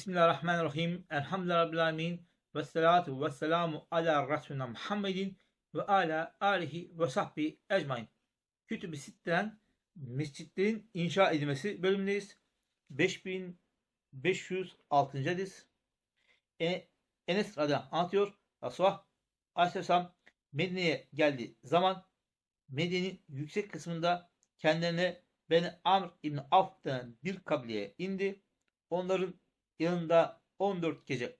Bismillahirrahmanirrahim. Elhamdülillahi. Ve salatu ve selamu ala Resulina Muhammedin ve ala alihi ve sahbihi ecmain. Kütüb-i Sitte'den mescitlerin inşa edilmesi bölümündeyiz. 5506. hadis. E, Enes anh anlatıyor. Resulullah aleyhisselam Medine'ye geldiği zaman Medine'nin yüksek kısmında kendilerine Beni Amr İbni Avf denen bir kabileye indi. Onların yanında 14 gece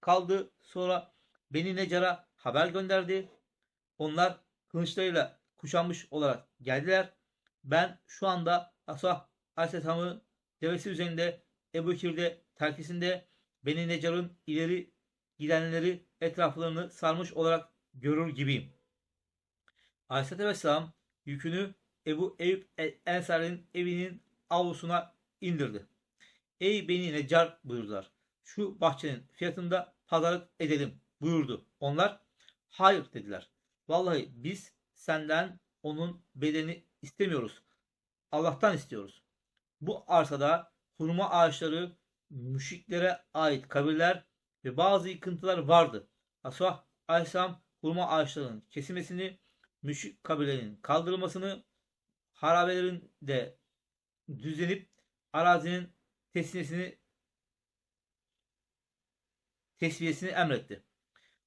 kaldı. Sonra Beni Necar'a haber gönderdi. Onlar kılıçlarıyla kuşanmış olarak geldiler. Ben şu anda Asah Aleyhisselam'ı devesi üzerinde Ebu Bekir'de terkisinde Beni Necar'ın ileri gidenleri etraflarını sarmış olarak görür gibiyim. Aleyhisselatü Vesselam yükünü Ebu Eyüp Ensar'ın evinin avlusuna indirdi. Ey Beni Necar buyurdular. Şu bahçenin fiyatında pazarlık edelim buyurdu. Onlar hayır dediler. Vallahi biz senden onun bedelini istemiyoruz. Allah'tan istiyoruz. Bu arsada hurma ağaçları, müşriklere ait kabirler ve bazı yıkıntılar vardı. Asah Aleyhisselam hurma ağaçlarının kesilmesini, müşrik kabirlerin kaldırılmasını, harabelerin de düzenip arazinin tesviyesini tesviyesini emretti.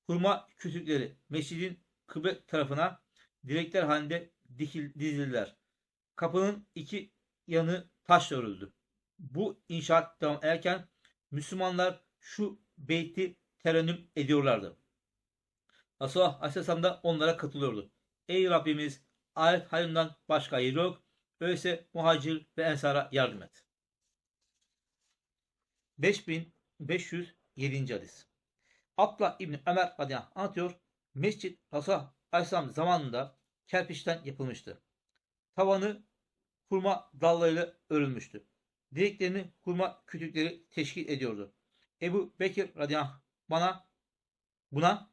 Hurma kütükleri mescidin kıble tarafına direkler halinde dikil, dizildiler. Kapının iki yanı taşla örüldü. Bu inşaat devam ederken Müslümanlar şu beyti terennüm ediyorlardı. Resulullah Aleyhisselam da onlara katılıyordu. Ey Rabbimiz ayet hayırından başka hayır yok. Öyleyse muhacir ve ensara yardım et. 5507. hadis. Abdullah İbni Ömer radıyallahu anlatıyor. Mescit Resulullah Aleyhisselam zamanında kerpiçten yapılmıştı. Tavanı hurma dallarıyla örülmüştü. Direklerini hurma kütükleri teşkil ediyordu. Ebu Bekir radıyallahu bana buna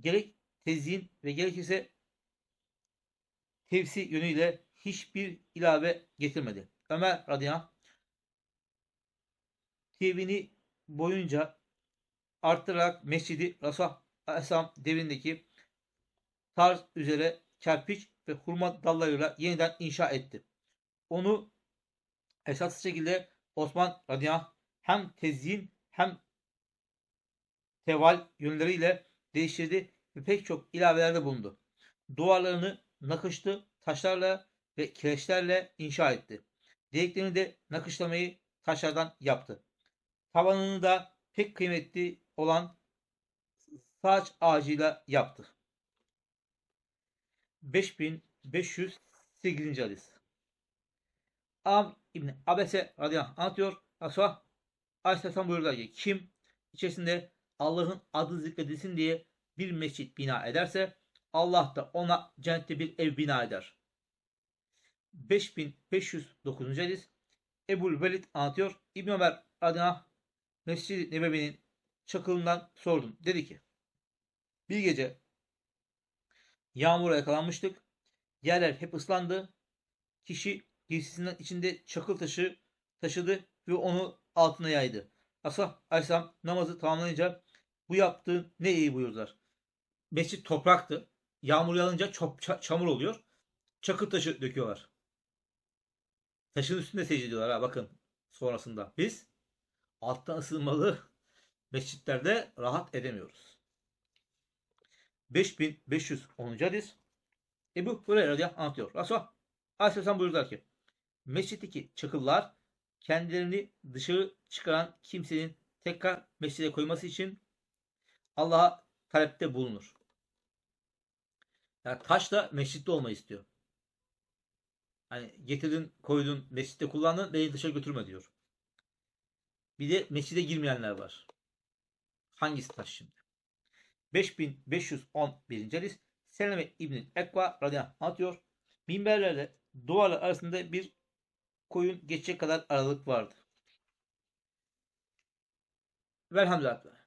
gerek tezyin ve gerekirse tevsi yönüyle hiçbir ilave getirmedi. Ömer radıyallahu anh tevini boyunca arttırarak mescidi Resulullah Aleyhisselam devrindeki tarz üzere kerpiç ve hurma dallarıyla yeniden inşa etti. Onu esaslı şekilde Osman radıyallahu hem tezyin hem teval yönleriyle değiştirdi ve pek çok ilavelerde bulundu. Duvarlarını nakışlı taşlarla ve kireçlerle inşa etti. Direklerini de nakışlamayı taşlardan yaptı. Tavanını da pek kıymetli olan saç ağacıyla yaptı. 5508. hadis. Am İbni Abese radıyallahu anh anlatıyor. Resulullah Aleyhisselam buyurdular ki kim içerisinde Allah'ın adı zikredilsin diye bir mescit bina ederse Allah da ona cennette bir ev bina eder. 5509. hadis Ebul Velid anlatıyor. İbn Ömer adına Mescid-i Nebevi'nin çakılından sordum. Dedi ki bir gece yağmura yakalanmıştık. Yerler hep ıslandı. Kişi giysisinden içinde çakıl taşı taşıdı ve onu altına yaydı. Asah Aleyhisselam namazı tamamlayınca bu yaptığın ne iyi buyurdular. Mescit topraktı. Yağmur yağınca çok çamur oluyor. Çakıl taşı döküyorlar. Taşın üstünde secde ediyorlar ha bakın sonrasında. Biz alttan ısınmalı mescitlerde rahat edemiyoruz. 5510. hadis Ebu Hureyre radıyallahu anlatıyor. Resulullah Aleyhisselam buyurdular ki mescitteki çakıllar kendilerini dışarı çıkaran kimsenin tekrar mescide koyması için Allah'a talepte bulunur. Yani taş da mescitte olmayı istiyor. Hani getirdin koydun mescitte kullandın beni dışarı götürme diyor. Bir de mescide girmeyenler var. Hangisi taş şimdi? 5511. hadis Seleme İbni Ekva radıyallahu anlatıyor. Minberlerle duvarlar arasında bir koyun geçecek kadar aralık vardı. Velhamdülillah.